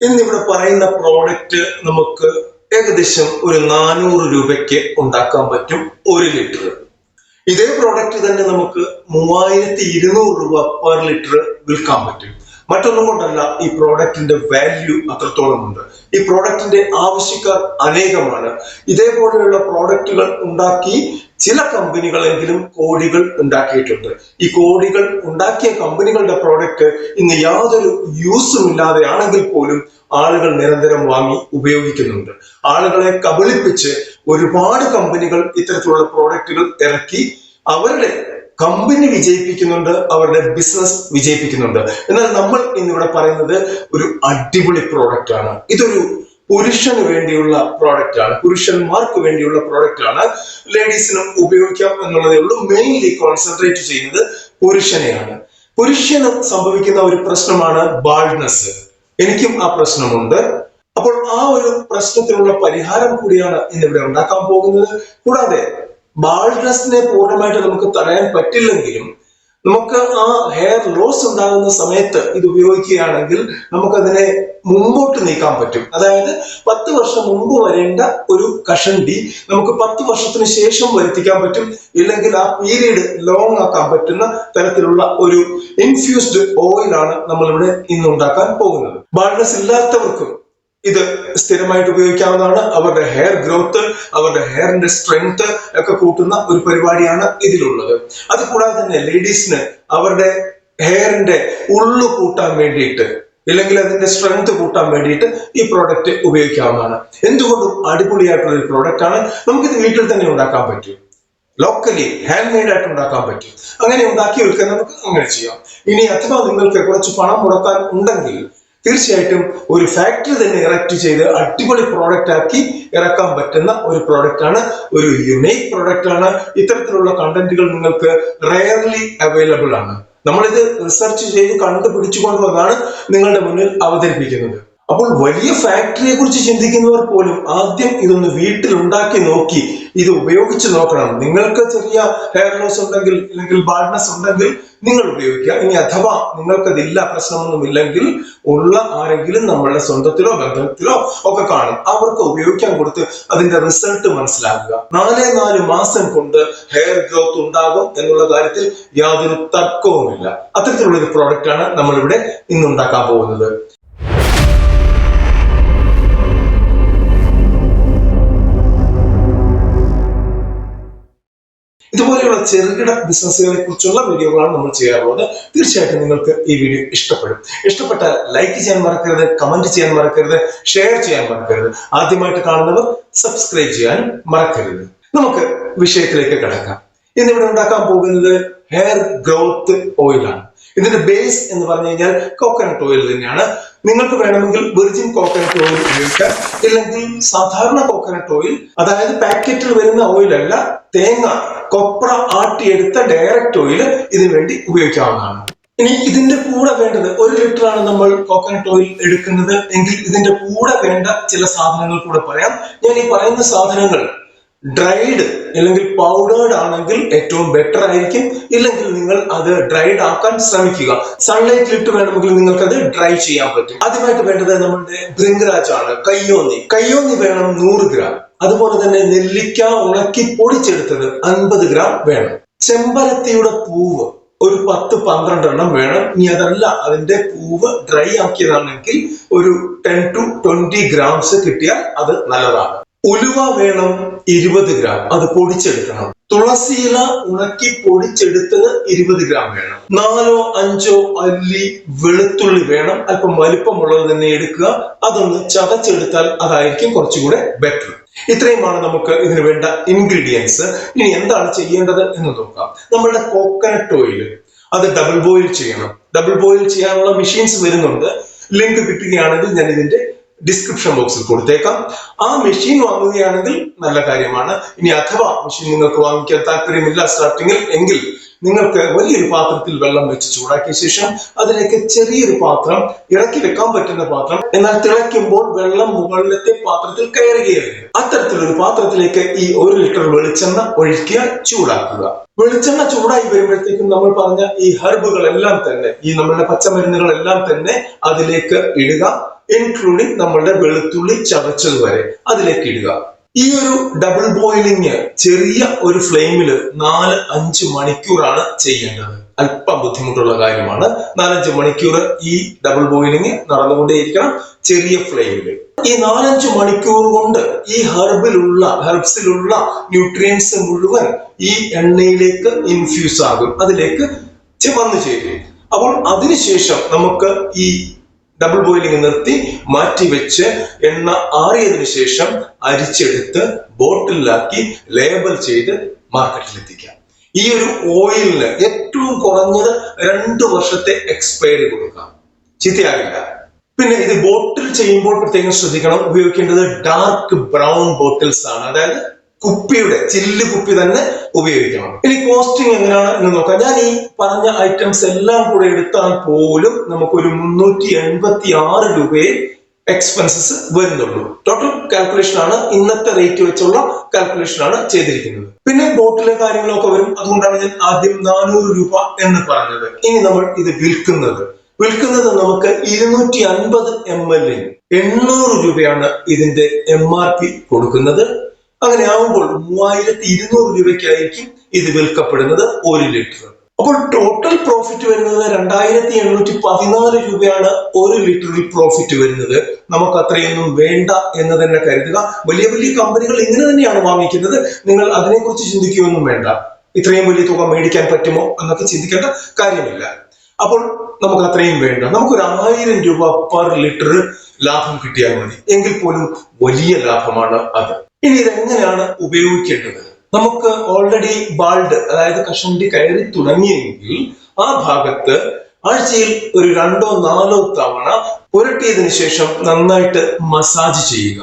ഇന്നിവിടെ പറയുന്ന പ്രോഡക്റ്റ് നമുക്ക് ഏകദേശം ഒരു നാനൂറ് രൂപയ്ക്ക് ഉണ്ടാക്കാൻ പറ്റും ഒരു ലിറ്റർ ഇതേ പ്രോഡക്റ്റ് തന്നെ നമുക്ക് മൂവായിരത്തി ഇരുന്നൂറ് രൂപ പെർ ലിറ്റർ വിൽക്കാൻ പറ്റും. മറ്റൊന്നും കൊണ്ടല്ല ഈ പ്രോഡക്റ്റിന്റെ വാല്യൂ അത്രത്തോളം ഉണ്ട്. ഈ പ്രോഡക്റ്റിന്റെ ആവശ്യക്കാർ അനേകമാണ്. ഇതേപോലെയുള്ള പ്രോഡക്റ്റുകൾ ഉണ്ടാക്കി ചില കമ്പനികളെങ്കിലും കോടികൾ ഉണ്ടാക്കിയിട്ടുണ്ട്. ഈ കോടികൾ ഉണ്ടാക്കിയ കമ്പനികളുടെ പ്രോഡക്റ്റ് ഇന്ന് യാതൊരു യൂസും ഇല്ലാതെയാണെങ്കിൽ പോലും ആളുകൾ നിരന്തരം വാങ്ങി ഉപയോഗിക്കുന്നുണ്ട്. ആളുകളെ കബളിപ്പിച്ച് ഒരുപാട് കമ്പനികൾ ഇത്തരത്തിലുള്ള പ്രോഡക്റ്റുകൾ ഇറക്കി അവരുടെ കമ്പനി വിജയിപ്പിക്കുന്നുണ്ട് അവരുടെ ബിസിനസ് വിജയിപ്പിക്കുന്നുണ്ട്. എന്നാൽ നമ്മൾ ഇന്നിവിടെ പറയുന്നത് ഒരു അടിപൊളി പ്രോഡക്റ്റ് ആണ്. ഇതൊരു പുരുഷന് വേണ്ടിയുള്ള പ്രോഡക്റ്റ് ആണ്. പുരുഷന്മാർക്ക് വേണ്ടിയുള്ള പ്രോഡക്റ്റ് ആണ്. ലേഡീസിനും ഉപയോഗിക്കാം എന്നുള്ളതേ ഉള്ളൂ. മെയിൻലി കോൺസെൻട്രേറ്റ് ചെയ്യുന്നത് പുരുഷനെയാണ്. പുരുഷന് സംഭവിക്കുന്ന ഒരു പ്രശ്നമാണ് ബാൾഡ്നസ് എനിക്കും ആ പ്രശ്നമുണ്ട്. അപ്പോൾ ആ ഒരു പ്രശ്നത്തിനുള്ള പരിഹാരം കൂടിയാണ് ഇന്നിവിടെ ഉണ്ടാക്കാൻ പോകുന്നത്. കൂടാതെ ബാൾഡ്നെസ്സിനെ പൂർണമായിട്ട് നമുക്ക് തടയാൻ പറ്റില്ലെങ്കിലും നമുക്ക് ആ ഹെയർ ലോസ് ഉണ്ടാകുന്ന സമയത്ത് ഇത് ഉപയോഗിക്കുകയാണെങ്കിൽ നമുക്കതിനെ മുമ്പോട്ട് നീക്കാൻ പറ്റും. അതായത് പത്ത് വർഷം മുമ്പ് വരേണ്ട ഒരു കഷണ്ടി നമുക്ക് പത്ത് വർഷത്തിന് ശേഷം വരുത്തിക്കാൻ പറ്റും. ഇല്ലെങ്കിൽ ആ പീരീഡ് ലോങ് ആക്കാൻ പറ്റുന്ന തരത്തിലുള്ള ഒരു ഇൻഫ്യൂസ്ഡ് ഓയിലാണ് നമ്മളിവിടെ ഇന്ന് ഉണ്ടാക്കാൻ പോകുന്നത്. ബാൾഡ്നസ് ഇല്ലാത്തവർക്കും ഇത് സ്ഥിരമായിട്ട് ഉപയോഗിക്കാവുന്നതാണ്. അവരുടെ ഹെയർ ഗ്രോത്ത് അവരുടെ ഹെയറിന്റെ സ്ട്രെങ്ത് ഒക്കെ കൂട്ടുന്ന ഒരു പരിപാടിയാണ് ഇതിലുള്ളത്. അത് കൂടാതെ തന്നെ ലേഡീസിന് അവരുടെ ഹെയറിന്റെ ഉള്ളു കൂട്ടാൻ വേണ്ടിയിട്ട് ഇല്ലെങ്കിൽ അതിന്റെ സ്ട്രെങ്ത് കൂട്ടാൻ വേണ്ടിയിട്ട് ഈ പ്രോഡക്റ്റ് ഉപയോഗിക്കാവുന്നതാണ്. എന്തുകൊണ്ടും അടിപൊളിയായിട്ടുള്ള ഒരു പ്രോഡക്റ്റ് ആണ്. നമുക്കിത് വീട്ടിൽ തന്നെ ഉണ്ടാക്കാൻ പറ്റും. ലോക്കലി ഹാൻഡ് മെയ്ഡ് ആയിട്ട് ഉണ്ടാക്കാൻ പറ്റും. അങ്ങനെ ഉണ്ടാക്കി വിൽക്കാൻ നമുക്ക് അങ്ങനെ ചെയ്യാം. ഇനി അഥവാ നിങ്ങൾക്ക് കുറച്ച് പണം മുടക്കാൻ ഉണ്ടെങ്കിൽ തീർച്ചയായിട്ടും ഒരു ഫാക്ടറി തന്നെ ഇറക്റ്റ് ചെയ്ത് അടിപൊളി പ്രോഡക്റ്റ് ആക്കി ഇറക്കാൻ പറ്റുന്ന ഒരു പ്രോഡക്റ്റ് ആണ് ഒരു യുണീക് പ്രോഡക്റ്റ് ആണ്. ഇത്തരത്തിലുള്ള കണ്ടന്റുകൾ നിങ്ങൾക്ക് റെയർലി അവൈലബിൾ ആണ്. നമ്മളിത് റിസർച്ച് ചെയ്ത് കണ്ടുപിടിച്ചുകൊണ്ടുവന്നാണ് നിങ്ങളുടെ മുന്നിൽ അവതരിപ്പിക്കുന്നത്. അപ്പോൾ വലിയ ഫാക്ടറിയെ കുറിച്ച് ചിന്തിക്കുന്നവർ പോലും ആദ്യം ഇതൊന്ന് വീട്ടിൽ ഉണ്ടാക്കി നോക്കി ഇത് ഉപയോഗിച്ച് നോക്കണം. നിങ്ങൾക്ക് ചെറിയ ഹെയർ ലോസ് ഉണ്ടെങ്കിൽ അല്ലെങ്കിൽ ബാഡ്നസ് ഉണ്ടെങ്കിൽ നിങ്ങൾ ഉപയോഗിക്കുക. ഇനി അഥവാ നിങ്ങൾക്കതില്ല പ്രശ്നമൊന്നുമില്ലെങ്കിൽ ഉള്ള ആരെങ്കിലും നമ്മളുടെ സ്വന്തത്തിലോ ബന്ധത്തിലോ ഒക്കെ കാണും. അവർക്ക് ഉപയോഗിക്കാൻ കൊടുത്ത് അതിന്റെ റിസൾട്ട് മനസ്സിലാക്കുക. നാലേ നാല് മാസം കൊണ്ട് ഹെയർ ഗ്രോത്ത് ഉണ്ടാകും എന്നുള്ള കാര്യത്തിൽ യാതൊരു തർക്കവുമില്ല. അത്തരത്തിലുള്ള ഒരു പ്രോഡക്റ്റ് ആണ് നമ്മളിവിടെ ഇന്ന് ഉണ്ടാക്കാൻ പോകുന്നത്. ഇതുപോലെയുള്ള ചെറുകിട ബിസിനസ്സുകളെ കുറിച്ചുള്ള വീഡിയോകളാണ് നമ്മൾ ചെയ്യാറുള്ളത് തീർച്ചയായിട്ടും നിങ്ങൾക്ക് ഈ വീഡിയോ ഇഷ്ടപ്പെടും. ഇഷ്ടപ്പെട്ടാൽ ലൈക്ക് ചെയ്യാൻ മറക്കരുത് കമന്റ് ചെയ്യാൻ മറക്കരുത് ഷെയർ ചെയ്യാൻ മറക്കരുത്. ആദ്യമായിട്ട് കാണുന്നവർ സബ്സ്ക്രൈബ് ചെയ്യാൻ മറക്കരുത്. നമുക്ക് വിഷയത്തിലേക്ക് കിടക്കാം. ഇന്നിവിടെ ഉണ്ടാക്കാൻ പോകുന്നത് ഹെയർ ഗ്രോത്ത് ഓയിലാണ് ഇതിന്റെ ബേസ് എന്ന് പറഞ്ഞു കഴിഞ്ഞാൽ കോക്കനട്ട് ഓയിൽ തന്നെയാണ്. നിങ്ങൾക്ക് വേണമെങ്കിൽ വെർജിൻ കോക്കനട്ട് ഓയിൽ ഉപയോഗിക്കാം. ഇല്ലെങ്കിൽ സാധാരണ കോക്കനട്ട് ഓയിൽ അതായത് പാക്കറ്റിൽ വരുന്ന ഓയിലല്ല തേങ്ങ കൊപ്ര ആട്ടിയെടുത്ത ഡയറക്റ്റ് ഓയിൽ ഇതിനു വേണ്ടി ഉപയോഗിക്കാവുന്നതാണ്. ഇനി ഇതിന്റെ കൂടെ വേണ്ടത് ഒരു ലിറ്റർ ആണ് നമ്മൾ കോക്കനട്ട് ഓയിൽ എടുക്കുന്നത്. എങ്കിൽ ഇതിന്റെ കൂടെ വേണ്ട ചില സാധനങ്ങൾ കൂടെ പറയാം. ഞാൻ ഈ പറയുന്ന സാധനങ്ങൾ ഡ്രൈഡ് അല്ലെങ്കിൽ പൗഡേർഡ് ആണെങ്കിൽ ഏറ്റവും ബെറ്റർ ആയിരിക്കും. ഇല്ലെങ്കിൽ നിങ്ങൾ അത് ഡ്രൈഡ് ആക്കാൻ ശ്രമിക്കുക. സൺലൈറ്റിൽ ഇട്ട് വേണമെങ്കിൽ നിങ്ങൾക്ക് അത് ഡ്രൈ ചെയ്യാൻ പറ്റും. ആദ്യമായിട്ട് വേണ്ടത് നമ്മുടെ ഭൃംഗരാജ് ആണ്. കയ്യോന്നി. കയ്യോന്നി വേണം നൂറ് ഗ്രാം അതുപോലെ തന്നെ നെല്ലിക്ക ഉണക്കി പൊടിച്ചെടുത്തത് അൻപത് ഗ്രാം വേണം. ചെമ്പരത്തിയുടെ പൂവ് ഒരു പത്ത് പന്ത്രണ്ട് എണ്ണം വേണം. ഇനി അതല്ല അതിന്റെ പൂവ് ഡ്രൈ ആക്കിയതാണെങ്കിൽ ഒരു ടെൻ ടു ട്വന്റി ഗ്രാംസ് കിട്ടിയാൽ അത് നല്ലതാണ്. ഉലുവ വേണം ഇരുപത് ഗ്രാം. അത് പൊടിച്ചെടുക്കണം. തുളസിയില ഉണക്കി പൊടിച്ചെടുത്തത് ഇരുപത് ഗ്രാം വേണം. നാലോ അഞ്ചോ അല്ലി വെളുത്തുള്ളി വേണം. അല്പം വലിപ്പമുള്ളത് തന്നെ എടുക്കുക. അതൊന്ന് ചതച്ചെടുത്താൽ അതായിരിക്കും കുറച്ചുകൂടെ ബെറ്റർ ഇത്രയുമാണ് നമുക്ക് ഇതിന് വേണ്ട ഇൻഗ്രീഡിയൻസ് ഇനി എന്താണ് ചെയ്യേണ്ടത് എന്ന് നോക്കാം. നമ്മളുടെ കോക്കനട്ട് ഓയിൽ അത് ഡബിൾ ബോയിൽ ചെയ്യണം. ഡബിൾ ബോയിൽ ചെയ്യാനുള്ള മെഷീൻസ് വരുന്നുണ്ട്. ലിങ്ക് കിട്ടുകയാണെങ്കിൽ ഞാൻ ഇതിന്റെ ഡിസ്ക്രിപ്ഷൻ ബോക്സിൽ കൊടുത്തേക്കാം. ആ മെഷീൻ വാങ്ങുകയാണെങ്കിൽ നല്ല കാര്യമാണ്. ഇനി അഥവാ മെഷീൻ നിങ്ങൾക്ക് വാങ്ങിക്കാൻ താല്പര്യമില്ല സ്റ്റാർട്ടിങ്ങിൽ എങ്കിൽ നിങ്ങൾക്ക് വലിയൊരു പാത്രത്തിൽ വെള്ളം വെച്ച് ചൂടാക്കിയ ശേഷം അതിലേക്ക് ചെറിയൊരു പാത്രം ഇറക്കി വെക്കാൻ പറ്റുന്ന പാത്രം എന്നാൽ തിളയ്ക്കുമ്പോൾ വെള്ളം മുകളിലത്തെ പാത്രത്തിൽ കയറുകയായിരുന്നു അത്തരത്തിലൊരു പാത്രത്തിലേക്ക് ഈ ഒരു ലിറ്റർ വെളിച്ചെണ്ണ ഒഴിക്കുക ചൂടാക്കുക. വെളിച്ചെണ്ണ ചൂടായി വരുമ്പോഴത്തേക്കും നമ്മൾ പറഞ്ഞ ഈ ഹെർബുകൾ എല്ലാം തന്നെ ഈ നമ്മളുടെ പച്ചമരുന്നുകളെല്ലാം തന്നെ അതിലേക്ക് ഇടുക ഇൻക്ലൂഡിങ് നമ്മളുടെ വെളുത്തുള്ളി ചതച്ചത് വരെ അതിലേക്ക് ഇടുക. ഈ ഒരു ഡബിൾ ബോയിലിംഗ് ചെറിയ ഒരു ഫ്ലെയിമിൽ നാല് അഞ്ച് മണിക്കൂറാണ് ചെയ്യേണ്ടത്. അല്പം ബുദ്ധിമുട്ടുള്ള കാര്യമാണ്. നാലഞ്ച് മണിക്കൂർ ഈ ഡബിൾ ബോയിലിംഗ് നടന്നുകൊണ്ടേയിരിക്കണം ചെറിയ ഫ്ലെയിമിൽ ഈ നാലഞ്ച് മണിക്കൂർ കൊണ്ട് ഈ ഹെർബിലുള്ള ഹെർബ്സിലുള്ള ന്യൂട്രിയൻസ് മുഴുവൻ ഈ എണ്ണയിലേക്ക് ഇൻഫ്യൂസ് ആകും. അതിലേക്ക് വന്നു ചേരും. അപ്പോൾ അതിനുശേഷം നമുക്ക് ഈ ഡബിൾ ബോയിലിംഗ് നിർത്തി മാറ്റി വെച്ച് എണ്ണ ആറിയതിനു ശേഷം അരിച്ചെടുത്ത് ബോട്ടിലാക്കി ലേബൽ ചെയ്ത് മാർക്കറ്റിൽ എത്തിക്കാം. ഈ ഒരു ഓയിലിന് ഏറ്റവും കുറഞ്ഞത് രണ്ട് വർഷത്തെ എക്സ്പയറി കൊടുക്കാം. ചീത്തയാകില്ല പിന്നെ ഇത് ബോട്ടിൽ ചെയ്യുമ്പോൾ പ്രത്യേകം ശ്രദ്ധിക്കണം. ഉപയോഗിക്കേണ്ടത് ഡാർക്ക് ബ്രൗൺ ബോട്ടിൽസ് ആണ്. അതായത് കുപ്പിയുടെ ചില്ല് കുപ്പി തന്നെ ഉപയോഗിക്കണം. ഇനി കോസ്റ്റിംഗ് എങ്ങനെയാണ് എന്ന് നോക്കാം. ഞാൻ ഈ പറഞ്ഞ ഐറ്റംസ് എല്ലാം കൂടെ എടുത്താൽ പോലും നമുക്കൊരു മുന്നൂറ്റി എൺപത്തി ആറ് രൂപയെ എക്സ്പെൻസസ് വരുന്നുള്ളൂ. ടോട്ടൽ കാൽക്കുലേഷൻ ആണ് ഇന്നത്തെ റേറ്റ് വെച്ചുള്ള കാൽക്കുലേഷൻ ആണ് ചെയ്തിരിക്കുന്നത്. പിന്നെ ബോട്ടിലെ കാര്യങ്ങളൊക്കെ വരും. അതുകൊണ്ടാണ് ഞാൻ ആദ്യം നാനൂറ് രൂപ എന്ന് പറഞ്ഞത്. ഇനി നമ്മൾ ഇത് വിൽക്കുന്നത്. വിൽക്കുന്നത് നമുക്ക് ഇരുന്നൂറ്റി അൻപത് എം എല്ലിന് എണ്ണൂറ് രൂപയാണ് ഇതിന്റെ എം ആർ പി കൊടുക്കുന്നത്. അങ്ങനെ ആവുമ്പോൾ മൂവായിരത്തി ഇരുന്നൂറ് രൂപയ്ക്കായിരിക്കും ഇത് വിൽക്കപ്പെടുന്നത് ഒരു ലിറ്റർ. അപ്പോൾ ടോട്ടൽ പ്രോഫിറ്റ് വരുന്നത് രണ്ടായിരത്തി എണ്ണൂറ്റി പതിനാല് രൂപയാണ് ഒരു ലിറ്ററിൽ പ്രോഫിറ്റ് വരുന്നത്. നമുക്ക് അത്രയൊന്നും വേണ്ട എന്ന് തന്നെ കരുതുക. വലിയ വലിയ കമ്പനികൾ ഇങ്ങനെ തന്നെയാണ് വാങ്ങിക്കുന്നത്. നിങ്ങൾ അതിനെക്കുറിച്ച് ചിന്തിക്കുകയൊന്നും വേണ്ട. ഇത്രയും വലിയ തുക മേടിക്കാൻ പറ്റുമോ എന്നൊക്കെ ചിന്തിക്കേണ്ട കാര്യമില്ല. അപ്പോൾ നമുക്ക് അത്രയും വേണ്ട. നമുക്കൊരു ആയിരം രൂപ പെർ ലിറ്റർ ലാഭം കിട്ടിയാൽ മതി. എങ്കിൽ പോലും വലിയ ലാഭമാണ് അത്. ഇനി ഇതെങ്ങനെയാണ് ഉപയോഗിക്കേണ്ടത്? നമുക്ക് ഓൾറെഡി ബാൾഡ് അതായത് കഷണ്ടി കയറി തുടങ്ങിയെങ്കിൽ ആ ഭാഗത്ത് ആഴ്ചയിൽ ഒരു രണ്ടോ നാലോ തവണ പുരട്ടിയതിന് ശേഷം നന്നായിട്ട് മസാജ് ചെയ്യുക.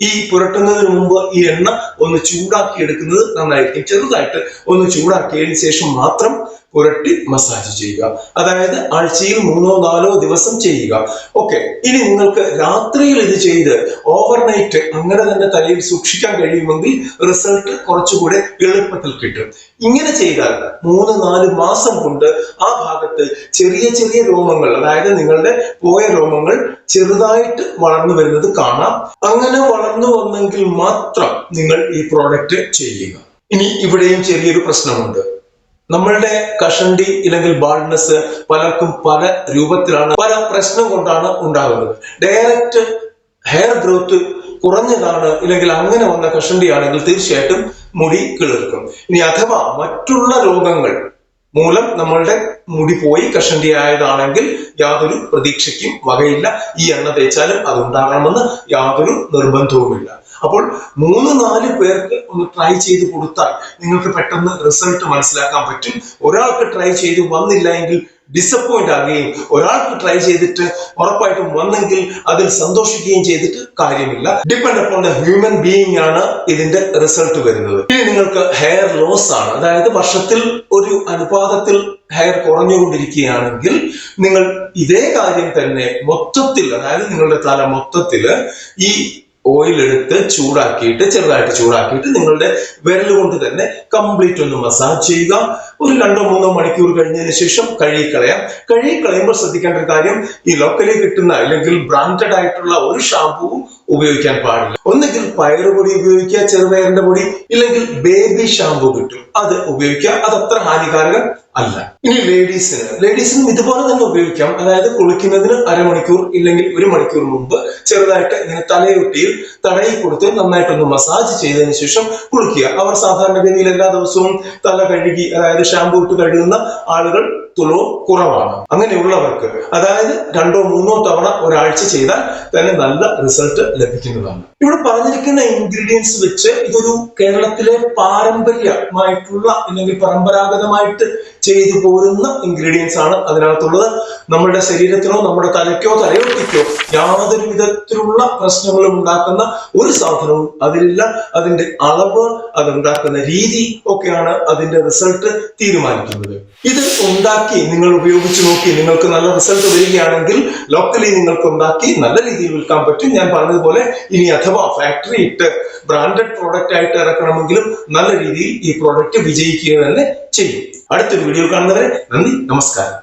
ഈ പുരട്ടുന്നതിന് മുമ്പ് ഈ എണ്ണ ഒന്ന് ചൂടാക്കി എടുക്കുന്നത് നന്നായിരിക്കും. ചെറുതായിട്ട് ഒന്ന് ചൂടാക്കിയതിന് ശേഷം മാത്രം പുരട്ടി മസാജ് ചെയ്യുക. അതായത് ആഴ്ചയിൽ മൂന്നോ നാലോ ദിവസം ചെയ്യുക. ഓക്കെ ഇനി നിങ്ങൾക്ക് രാത്രിയിൽ ഇത് ചെയ്ത് ഓവർനൈറ്റ് അങ്ങനെ തന്നെ തലയിൽ സൂക്ഷിക്കാൻ കഴിയുമെങ്കിൽ റിസൾട്ട് കുറച്ചുകൂടെ എളുപ്പത്തിൽ കിട്ടും. ഇങ്ങനെ ചെയ്താൽ മൂന്ന് നാല് മാസം കൊണ്ട് ആ ഭാഗത്ത് ചെറിയ ചെറിയ രോമങ്ങൾ അതായത് നിങ്ങളുടെ പോയ രോമങ്ങൾ ചെറുതായിട്ട് വളർന്നു വരുന്നത് കാണാം. അങ്ങനെ വളർന്നു വന്നെങ്കിൽ മാത്രം നിങ്ങൾ ഈ പ്രോഡക്റ്റ് ചെയ്യുക. ഇനി ഇവിടെയും ചെറിയൊരു പ്രശ്നമുണ്ട്. നമ്മളുടെ കഷണ്ടി ഇല്ലെങ്കിൽ ബാൾഡ്നെസ് പലർക്കും പല രൂപത്തിലാണ് പല പ്രശ്നം കൊണ്ടാണ് ഉണ്ടാകുന്നത്. ഡയറക്റ്റ് ഹെയർ ഗ്രോത്ത് കുറഞ്ഞതാണ് ഇല്ലെങ്കിൽ അങ്ങനെ വന്ന കഷണ്ടിയാണെങ്കിൽ തീർച്ചയായിട്ടും മുടി കിളിർക്കും. ഇനി അഥവാ മറ്റുള്ള രോഗങ്ങൾ മൂലം നമ്മളുടെ മുടി പോയി കഷണ്ടി ആയതാണെങ്കിൽ യാതൊരു പ്രതീക്ഷയ്ക്കും വകയില്ല. ഈ എണ്ണ തേച്ചാലും അത് ഉണ്ടാകണമെന്ന് യാതൊരു നിർബന്ധവുമില്ല. അപ്പോൾ മൂന്ന് നാല് പേർക്ക് ഒന്ന് ട്രൈ ചെയ്ത് കൊടുത്താൽ നിങ്ങൾക്ക് പെട്ടെന്ന് റിസൾട്ട് മനസ്സിലാക്കാൻ പറ്റും. ഒരാൾക്ക് ട്രൈ ചെയ്ത് വന്നില്ല എങ്കിൽ ഡിസപ്പോയിന്റ് ആകുകയും ഒരാൾക്ക് ട്രൈ ചെയ്തിട്ട് ഉറപ്പായിട്ടും വന്നെങ്കിൽ അതിൽ സന്തോഷിക്കുകയും ചെയ്തിട്ട് കാര്യമില്ല. Depend upon the human being ആണ് ഇതിന്റെ റിസൾട്ട് വരുന്നത്. ഇനി നിങ്ങൾക്ക് ഹെയർ ലോസ് ആണ്. അതായത് വർഷത്തിൽ ഒരു അനുപാതത്തിൽ ഹെയർ കുറഞ്ഞുകൊണ്ടിരിക്കുകയാണെങ്കിൽ നിങ്ങൾ ഇതേ കാര്യം തന്നെ മൊത്തത്തിൽ അതായത് നിങ്ങളുടെ തല മൊത്തത്തിൽ ഈ ഓയിൽ എടുത്ത് ചൂടാക്കിയിട്ട് ചെറുതായിട്ട് ചൂടാക്കിയിട്ട് നിങ്ങളുടെ വിരൽ കൊണ്ട് തന്നെ കംപ്ലീറ്റ് ഒന്ന് മസാജ് ചെയ്യുക. ഒരു രണ്ടോ മൂന്നോ മണിക്കൂർ കഴിഞ്ഞതിന് ശേഷം കഴുകിക്കളയാം. കഴുകിക്കളയുമ്പോൾ ശ്രദ്ധിക്കേണ്ട ഒരു കാര്യം ഈ ലോക്കലി കിട്ടുന്ന അല്ലെങ്കിൽ ബ്രാൻഡഡ് ആയിട്ടുള്ള ഒരു ഷാമ്പുവും ഉപയോഗിക്കാൻ പാടില്ല. ഒന്നുകിൽ പയറുപൊടി ഉപയോഗിക്കുക ചെറുപയറിന്റെ പൊടി ഇല്ലെങ്കിൽ ബേബി ഷാമ്പു കിട്ടും. അത് ഉപയോഗിക്കുക. അത് അത്ര ഹാനികാരകം അല്ല. ഇനി ലേഡീസിന് ലേഡീസിനും ഇതുപോലെ തന്നെ ഉപയോഗിക്കാം. അതായത് കുളിക്കുന്നതിന് അരമണിക്കൂർ ഇല്ലെങ്കിൽ ഒരു മണിക്കൂർ മുമ്പ് ചെറുതായിട്ട് ഇങ്ങനെ തലയൊട്ടിയിൽ തടയി കൊടുത്ത് നന്നായിട്ടൊന്ന് മസാജ് ചെയ്തതിന് ശേഷം കുളിക്കുക. അവർ സാധാരണഗതിയിൽ എല്ലാ ദിവസവും തല കഴുകി അതായത് ഷാമ്പൂ ഇട്ട് കഴുകുന്ന ആളുകൾ തുലോ കുറവാണ്. അങ്ങനെയുള്ളവർക്ക് അതായത് രണ്ടോ മൂന്നോ തവണ ഒരാഴ്ച ചെയ്താൽ തന്നെ നല്ല റിസൾട്ട് ലഭിക്കുന്നതാണ്. ഇവിടെ പറഞ്ഞിരിക്കുന്ന ഇൻഗ്രീഡിയൻസ് വെച്ച് ഇതൊരു കേരളത്തിലെ പാരമ്പര്യമായിട്ടുള്ള അല്ലെങ്കിൽ പരമ്പരാഗതമായിട്ട് ചെയ്തു പോരുന്ന ഇൻഗ്രീഡിയൻസ് ആണ് അതിനകത്തുള്ളത്. നമ്മുടെ ശരീരത്തിനോ നമ്മുടെ തലയ്ക്കോ തലയോട്ടിക്കോ യാതൊരു വിധത്തിലുള്ള പ്രശ്നങ്ങളും ഉണ്ടാക്കുന്ന ഒരു സാധനവും അതിലില്ല. അതിന്റെ അളവ് അതുണ്ടാക്കുന്ന രീതി ഒക്കെയാണ് അതിന്റെ റിസൾട്ട് തീരുമാനിക്കുന്നത്. ഇത് ഉണ്ടാക്കി നിങ്ങൾ ഉപയോഗിച്ച് നോക്കി നിങ്ങൾക്ക് നല്ല റിസൾട്ട് വരികയാണെങ്കിൽ ലോക്കലി നിങ്ങൾക്ക് ഉണ്ടാക്കി നല്ല രീതിയിൽ വിൽക്കാൻ പറ്റും. ഞാൻ പറഞ്ഞതുപോലെ ഇനി അഥവാ ഫാക്ടറി ഇട്ട് ബ്രാൻഡഡ് പ്രോഡക്റ്റ് ആയിട്ട് ഇറക്കണമെങ്കിലും നല്ല രീതിയിൽ ഈ പ്രോഡക്റ്റ് വിജയിക്കുക തന്നെ ചെയ്യും. അടുത്തൊരു വീഡിയോ കാണുന്നവരെ നന്ദി നമസ്കാരം.